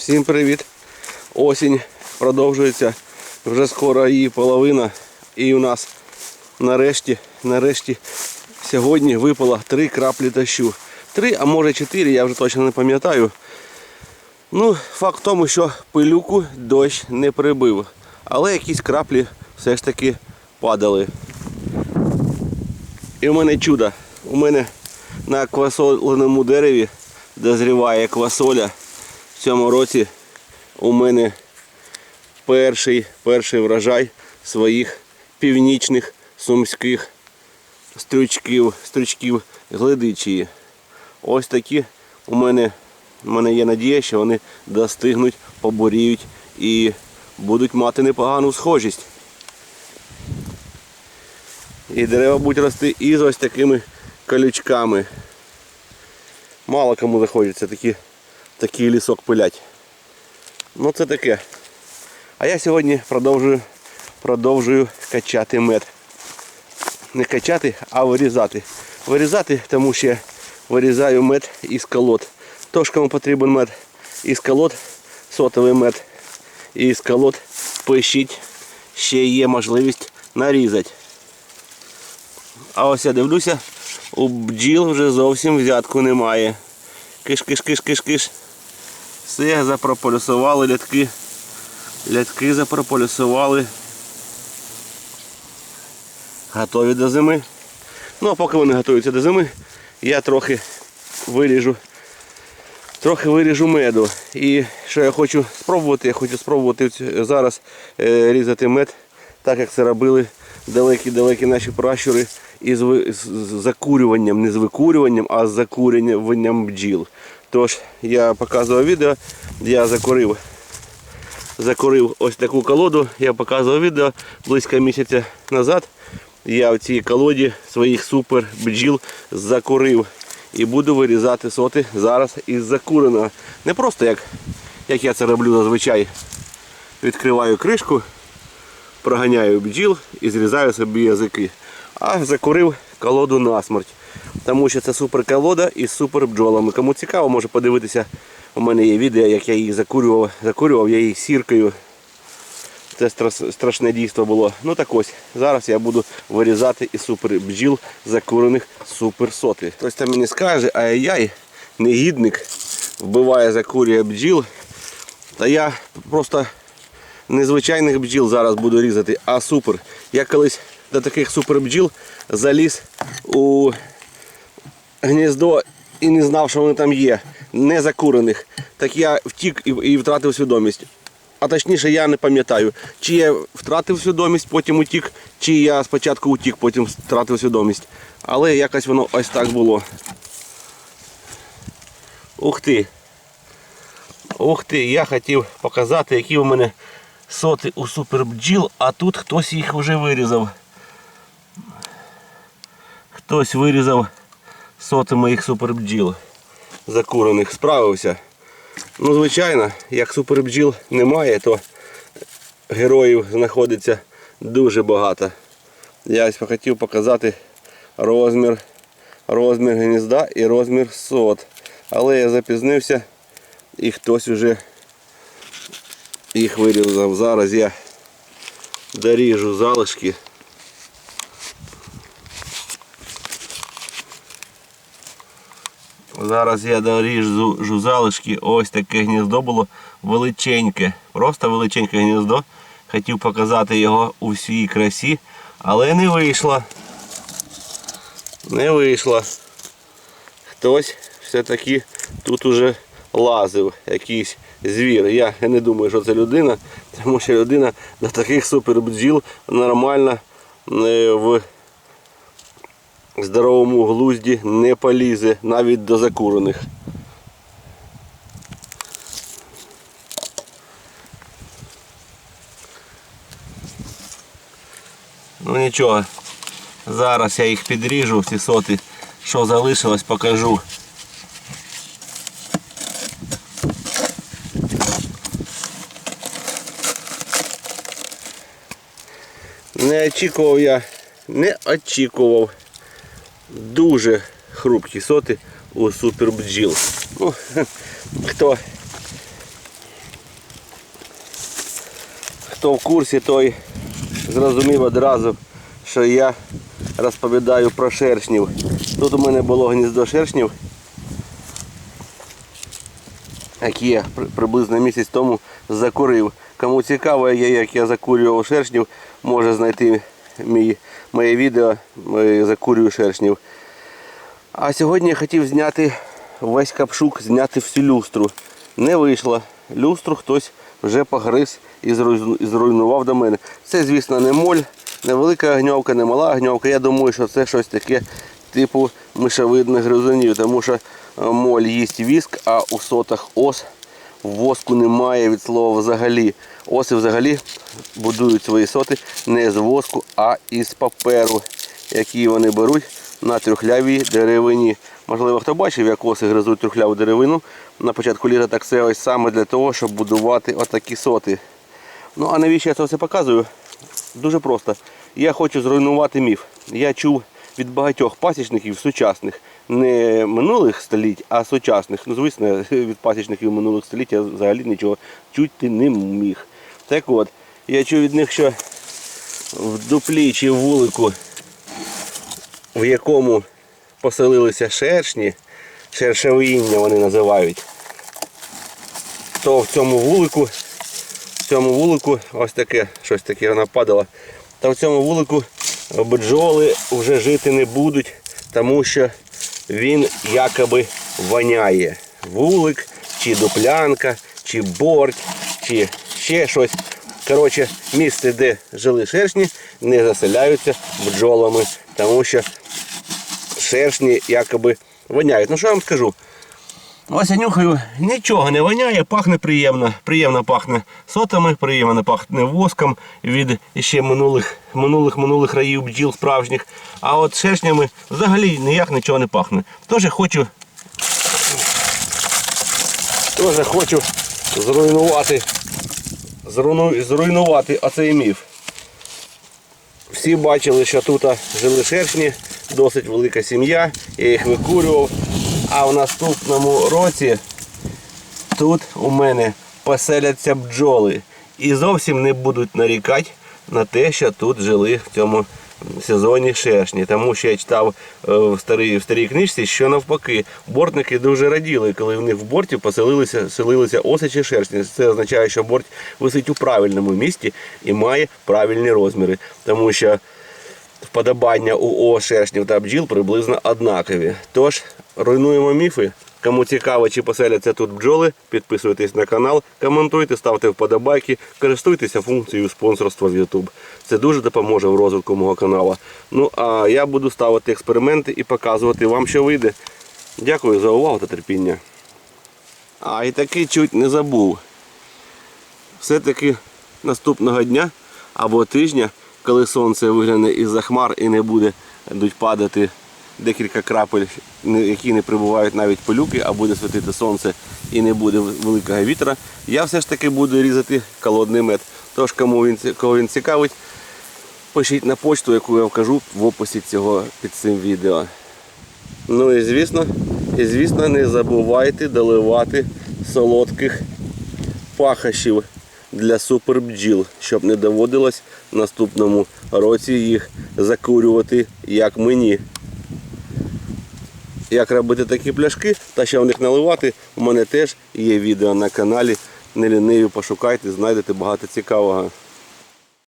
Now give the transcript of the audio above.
Всім привіт! Осінь продовжується. Вже скоро її половина. І у нас нарешті, нарешті сьогодні випало три краплі дощу. Три, а може чотири, я вже точно не пам'ятаю. Ну, факт в тому, що пилюку дощ не прибив. Але якісь краплі все ж таки падали. І у мене чудо. У мене на квасоленому дереві дозріває квасоля. В цьому році у мене перший, перший врожай своїх північних сумських стрючків, стрючків гледичії. Ось такі у мене, у мене є надія, що вони достигнуть, поборіють і будуть мати непогану схожість. І дерева будуть рости із ось такими колючками. Мало кому захочеться такі, такий лісок пилять. Ну це таке. А я сьогодні продовжую, продовжую качати мед. Не качати, а вирізати. Вирізати, тому що вирізаю мед із колод. Тож кому потрібен мед із колод, сотовий мед із колод, пишіть, ще є можливість нарізати. А ось я дивлюся, у бджіл вже зовсім взятку немає. Киш, Все, запрополюсували лятки. Лятки запрополюсували. Готові до зими. Ну а поки вони готуються до зими, я трохи виріжу. Трохи виріжу меду. І що я хочу спробувати, я хочу спробувати зараз е, різати мед, так як це робили далекі-далекі наші пращури із закурюванням, не з викурюванням, а з закурюванням бджіл. Тож я показував відео, я закурив, закурив ось таку колоду, я показував відео близько місяця назад. Я в цій колоді своїх супер бджіл закурив і буду вирізати соти зараз із закуреного. Не просто як, як я це роблю зазвичай. Відкриваю кришку, проганяю бджіл і зрізаю собі язики. А закурив колоду насмерть. Тому що це супер колода із супер бджолами. Кому цікаво, може подивитися. У мене є відео, як я її закурював. Закурював я її сіркою. Це страшне дійство було. Ну так ось, зараз я буду вирізати із супер бджіл закурених супер соти. Хтось там мені скаже, ай-яй, негідник вбиває, закурює бджіл. Та я просто незвичайних бджіл зараз буду різати, а супер. Я колись до таких супер бджіл заліз у гніздо і не знав, що вони там є, не закурених. Так я втік і, і втратив свідомість. А точніше, я не пам'ятаю, чи я втратив свідомість, потім утік, чи я спочатку утік, потім втратив свідомість. Але якось воно ось так було. Ух ти! Ух ти, я хотів показати, які у мене соти у супербджіл, а тут хтось їх вже вирізав. Хтось вирізав соти моїх супербджіл закурених. Справився. Ну, звичайно, як супербджіл немає, то героїв знаходиться дуже багато. Я ось хотів показати розмір, розмір гнізда і розмір сот. Але я запізнився і хтось вже їх вирізав. Зараз я доріжу залишки. Зараз я доріжу залишки. Ось таке гніздо було величеньке. Просто величеньке гніздо. Хотів показати його у всій красі, але не вийшло. Не вийшло. Хтось все-таки тут уже лазив, якийсь звір. Я не думаю, що це людина, тому що людина до таких супербджіл нормально е, в здоровому глузді не полізе навіть до закурених. Ну нічого, зараз я їх підріжу, всі соти, що залишилось, покажу. Не очікував я, не очікував дуже хрупкі соти у супербджіл. Ну, хто хто в курсі, той зрозумів одразу, що я розповідаю про шершнів. Тут у мене було гніздо шершнів, які я приблизно місяць тому закурив. Кому цікаво, як я закурював шершнів, може знайти мій, моє відео закурюю шершнів. А сьогодні я хотів зняти весь капшук, зняти всю люстру. Не вийшло. Люстру хтось вже погриз і зруйнував до мене. Це, звісно, не моль, не велика огньовка, не мала огньовка. Я думаю, що це щось таке типу мишовидних гризунів, тому що е, моль їсть віск, а у сотах ос воску немає від слова взагалі. Оси взагалі будують свої соти не з воску, а із паперу, який вони беруть на трюхлявій деревині. Можливо, хто бачив, як оси гризуть трюхляву деревину на початку літа, так це ось саме для того, щоб будувати отакі соти. Ну а навіщо я це все показую? Дуже просто. Я хочу зруйнувати міф. Я чув від багатьох пасічників сучасних, не минулих століть, а сучасних. Ну, звісно, від пасічників минулих століть я взагалі нічого чути не міг. Так от, я чув від них, що в дуплі чи вулику, в якому поселилися шершні, шершавіння вони називають, то в цьому вулику в цьому вулику ось таке, щось таке вона падала. Та в цьому вулику бджоли вже жити не будуть, тому що він якоби воняє. Вулик, чи дуплянка, чи борт, чи ще щось. Коротше, місце, де жили шершні, не заселяються бджолами, тому що шершні якоби воняють. Ну що я вам скажу? Ось я нюхаю, нічого не воняє, пахне приємно. Приємно пахне сотами, приємно пахне воском від ще минулих минулих минулих раїв бджіл справжніх. А от шершнями взагалі ніяк нічого не пахне. Тож хочу. Теж хочу зруйнувати, зруйну- зруйнувати оцей міф. Всі бачили, що тут жили шершні, досить велика сім'я, я їх викурював. А в наступному році тут у мене поселяться бджоли і зовсім не будуть нарікати на те, що тут жили в цьому сезоні шершні. Тому що я читав е, в старій, в старій книжці, що навпаки, бортники дуже раділи, коли в них в борті поселилися селилися оси чи шершні. Це означає, що борт висить у правильному місці і має правильні розміри. Тому що вподобання у ос шершнів та бджіл приблизно однакові. Тож руйнуємо міфи. Кому цікаво, чи поселяться тут бджоли, підписуйтесь на канал, коментуйте, ставте вподобайки, користуйтеся функцією спонсорства в YouTube. Це дуже допоможе в розвитку мого каналу. Ну а я буду ставити експерименти і показувати вам, що вийде. Дякую за увагу та терпіння. А і таки чуть не забув. Все-таки наступного дня або тижня, коли сонце вигляне із-за хмар і не буде падати декілька крапель, які не прибувають навіть пилюки, а буде світити сонце і не буде великого вітра, я все ж таки буду різати колодний мед. Тож, кому він, кого він цікавить, пишіть на почту, яку я вкажу в описі цього під цим відео. Ну і звісно, і звісно, не забувайте доливати солодких пахощів для супербджіл, щоб не доводилось в наступному році їх закурювати, як мені. Як робити такі пляшки та ще в них наливати, у мене теж є відео на каналі. Не ліниві пошукайте, знайдете багато цікавого.